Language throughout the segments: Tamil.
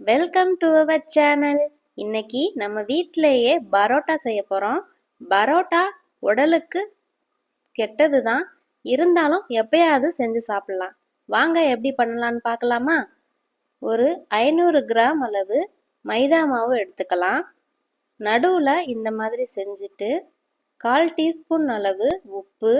வெல்கம் டு அவர் சேனல் இன்னைக்கு நம்ம வீட்டிலேயே பரோட்டா செய்ய போகிறோம் பரோட்டா உடலுக்கு கெட்டது தான் இருந்தாலும் எப்பயாவது செஞ்சு சாப்பிடலாம். வாங்க எப்படி பண்ணலான்னு பார்க்கலாமா? ஒரு ஐநூறு கிராம் அளவு மைதா மாவு எடுத்துக்கலாம். நடுவில் இந்த மாதிரி செஞ்சுட்டு கால் டீஸ்பூன் அளவு உப்பு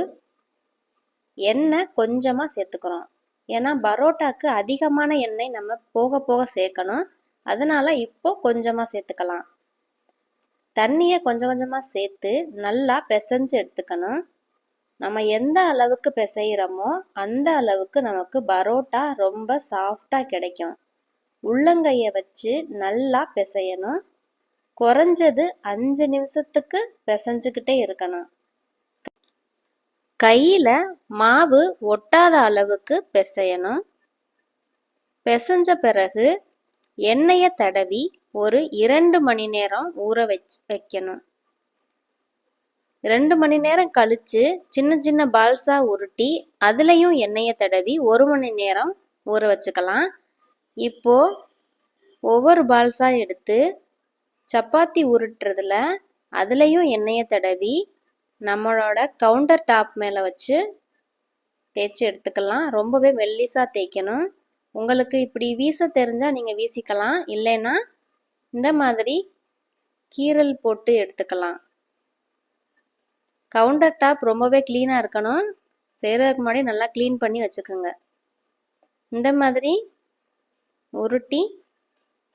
எண்ணெய் கொஞ்சமாக சேர்த்துக்கிறோம். ஏன்னா பரோட்டாக்கு அதிகமான எண்ணெய் நம்ம போக போக சேர்க்கணும். அதனால் இப்போ கொஞ்சமாக சேர்த்துக்கலாம். தண்ணியை கொஞ்சம் கொஞ்சமாக சேர்த்து நல்லா பிசைஞ்சு எடுத்துக்கணும். நம்ம எந்த அளவுக்கு பிசைகிறோமோ அந்த அளவுக்கு நமக்கு பரோட்டா ரொம்ப சாஃப்டாக கிடைக்கும். உள்ளங்கையை வச்சு நல்லா பிசையணும். குறைஞ்சது அஞ்சு நிமிஷத்துக்கு பிசைஞ்சுக்கிட்டே இருக்கணும். கையில் மாவு ஒட்டாத அளவுக்கு பிசையணும். பிசைஞ்ச பிறகு எண்ணெயை தடவி ஒரு இரண்டு மணி நேரம் ஊற வச்சு வைக்கணும். ரெண்டு மணி நேரம் கழித்து சின்ன சின்ன பால்ஸா உருட்டி அதுலேயும் எண்ணெயை தடவி ஒரு மணி நேரம் ஊற வச்சுக்கலாம். இப்போது ஒவ்வொரு பால்ஸா எடுத்து சப்பாத்தி உருட்டுறதுல அதுலேயும் எண்ணெயை தடவி நம்மளோட கவுண்டர் டாப் மேலே வச்சு தேய்ச்சி எடுத்துக்கலாம். ரொம்பவே மெல்லிஸாக தேய்க்கணும். உங்களுக்கு இப்படி வீச தெரிஞ்சால் நீங்கள் வீசிக்கலாம். இல்லைன்னா இந்த மாதிரி கீரல் போட்டு எடுத்துக்கலாம். கவுண்டர் டாப் ரொம்பவே க்ளீனாக இருக்கணும். செய்கிறதுக்கு முன்னாடி நல்லா க்ளீன் பண்ணி வச்சுக்கோங்க. இந்த மாதிரி உருட்டி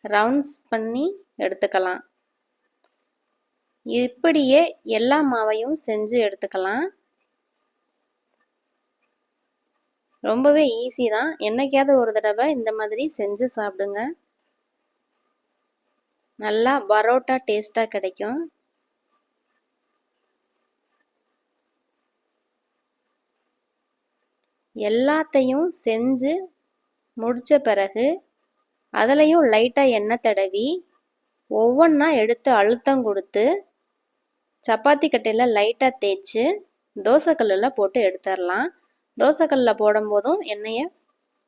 ரவுண்ட்ஸ் பண்ணி எடுத்துக்கலாம். இப்படியே எல்லா மாவையும் செஞ்சு எடுத்துக்கலாம். ரொம்பவே ஈஸி தான். என்னைக்காவது ஒரு தடவை இந்த மாதிரி செஞ்சு சாப்பிடுங்க. நல்லா பரோட்டா டேஸ்டாக கிடைக்கும். எல்லாத்தையும் செஞ்சு முடித்த பிறகு அதுலேயும் லைட்டாக எண்ணெய் தடவி ஒவ்வொன்றா எடுத்து அழுத்தம் கொடுத்து சப்பாத்தி கட்டையில் லைட்டாக தேய்ச்சி தோசைக்கல்லில் போட்டு எடுத்துடலாம் தோசைக்கல்லில் போடும்போதும் எண்ணெயை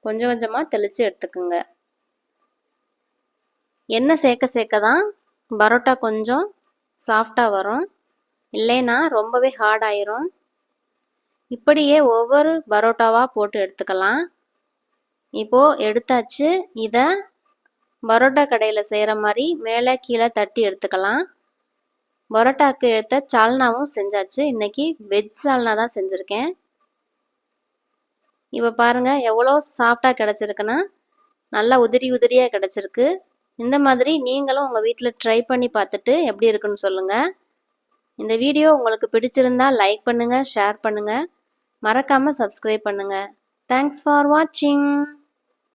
கொஞ்சம் கொஞ்சமாக தெளித்து எடுத்துக்குங்க. எண்ணெய் சேர்க்க சேர்க்க தான் பரோட்டா கொஞ்சம் சாஃப்டாக வரும். இல்லைன்னா ரொம்பவே ஹார்ட் ஆயிரும். இப்படியே ஒவ்வொரு பரோட்டாவாக போட்டு எடுத்துக்கலாம். இப்போது எடுத்தாச்சு. இதை பரோட்டா கடையில் செய்கிற மாதிரி மேலே கீழே தட்டி எடுத்துக்கலாம். பரோட்டாக்கு எடுத்த சால்னாவும் செஞ்சாச்சு. இன்னைக்கு வெஜ் சால்னா தான் செஞ்சுருக்கேன். இப்போ பாருங்கள் எவ்வளோ சாஃப்டாக கிடச்சிருக்குன்னா நல்லா உதிரி உதிரியாக கிடச்சிருக்கு. இந்த மாதிரி நீங்களும் உங்கள் வீட்டில் ட்ரை பண்ணி பார்த்துட்டு எப்படி இருக்குன்னு சொல்லுங்கள் இந்த வீடியோ உங்களுக்கு பிடிச்சிருந்தா லைக் பண்ணுங்கள் ஷேர் பண்ணுங்கள் மறக்காமல் சப்ஸ்கிரைப் பண்ணுங்கள் தேங்க்ஸ் ஃபார் வாட்சிங்